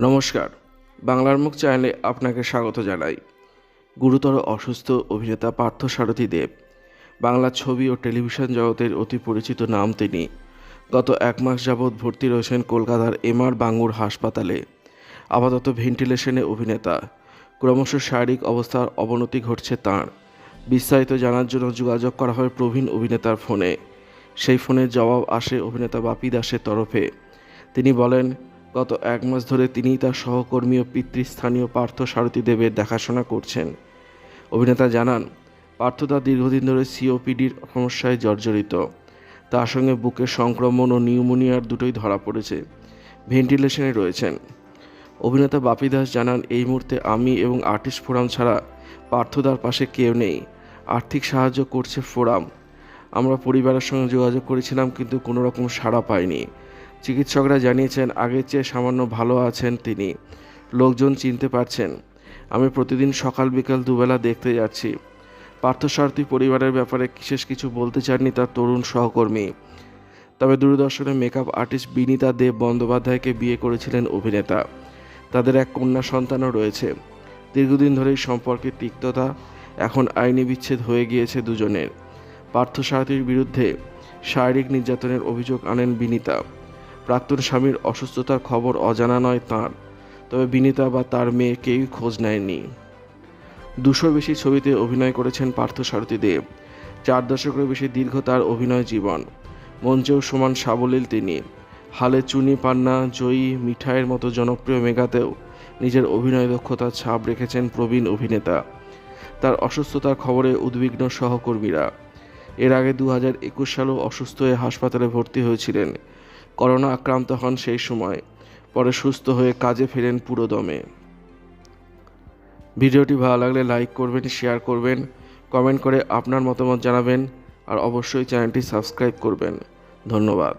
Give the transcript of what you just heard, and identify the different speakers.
Speaker 1: নমস্কার। বাংলার মুখ চ্যানেলে আপনাকে স্বাগত জানাই। গুরুতর অসুস্থ অভিনেতা পার্থ সারথী দেব, বাংলা ছবি ও টেলিভিশন জগতের অতি পরিচিত নাম তিনি। গত এক মাস যাবৎ ভর্তি রয়েছেন কলকাতার এমআর বাঙ্গুর হাসপাতালে। আপাতত ভেন্টিলেশনে অভিনেতা। ক্রমশ শারীরিক অবস্থার অবনতি ঘটছে তাঁর। বিস্তারিত জানার জন্য যোগাযোগ করা হয় প্রবীণ অভিনেতার ফোনে। সেই ফোনের জবাব আসে অভিনেতা বাপি দাসের তরফে। তিনি বলেন গত এক মাস ধরে তিনি তার সহকর্মী ও পিতৃস্থানীয় পার্থ সারথী দেবের দেখাশোনা করছেন। অভিনেতা জানান, পার্থ তার দীর্ঘদিন ধরে সিওপিডির সমস্যায় জর্জরিত। তার সঙ্গে বুকের সংক্রমণ ও নিউমোনিয়ার দুটোই ধরা পড়েছে। ভেন্টিলেশনে রয়েছেন। অভিনেতা বাপি দাস জানান, এই মুহূর্তে আমি এবং আর্টিস্ট ফোরাম ছাড়া পার্থদার পাশে কেউ নেই। আর্থিক সাহায্য করছে ফোরাম। আমরা পরিবারের সঙ্গে যোগাযোগ করেছিলাম, কিন্তু কোনো রকম সাড়া পাইনি। চিকিৎসকরা জানিয়েছেন, আগের চেয়ে সামান্য ভালো আছেন তিনি। লোকজন চিনতে পারছেন। আমি প্রতিদিন সকাল বিকাল দুবেলা দেখতে যাচ্ছি। পার্থসারথী পরিবারের ব্যাপারে বিশেষ কিছু বলতে চাননি তার তরুণ সহকর্মী। তবে দূরদর্শনের মেকআপ আর্টিস্ট বিনীতা দেব বন্দ্যোপাধ্যায়কে বিয়ে করেছিলেন অভিনেতা। তাদের এক কন্যা সন্তানও রয়েছে। দীর্ঘদিন ধরেই সম্পর্কে তিক্ততা এখন আইনি বিচ্ছেদ হয়ে গিয়েছে দুজনের। পার্থসারথীর বিরুদ্ধে শারীরিক নির্যাতনের অভিযোগ আনেন বিনীতা। প্রাক্তন স্বামীর অসুস্থতার খবর অজানা নয় তাঁর, তবে বিনীতা বা তার মেয়ে কেউই খোঁজ নেয়নি। দুশোর বেশি ছবিতে অভিনয় করেছেন পার্থ সারথী দেব। চার দশকের বেশি দীর্ঘ তার অভিনয় জীবন। মঞ্চেও সমান সাবলীল তিনি। হালে চুনি পান্না, জয়ী, মিঠাইয়ের মতো জনপ্রিয় মেগাতেও নিজের অভিনয় দক্ষতার ছাপ রেখেছেন প্রবীণ অভিনেতা। তার অসুস্থতার খবরে উদ্বিগ্ন সহকর্মীরা। এর আগে দু হাজার একুশ সালেও অসুস্থ হয়ে হাসপাতালে ভর্তি হয়েছিলেন। করোনা আক্রান্ত হন সেই সময়। পরে সুস্থ হয়ে কাজে ফেরেন পুরোদমে। ভিডিওটি ভালো লাগলে লাইক করবেন, শেয়ার করবেন, কমেন্ট করে আপনার মতামত জানাবেন, আর অবশ্যই চ্যানেলটি সাবস্ক্রাইব করবেন। ধন্যবাদ।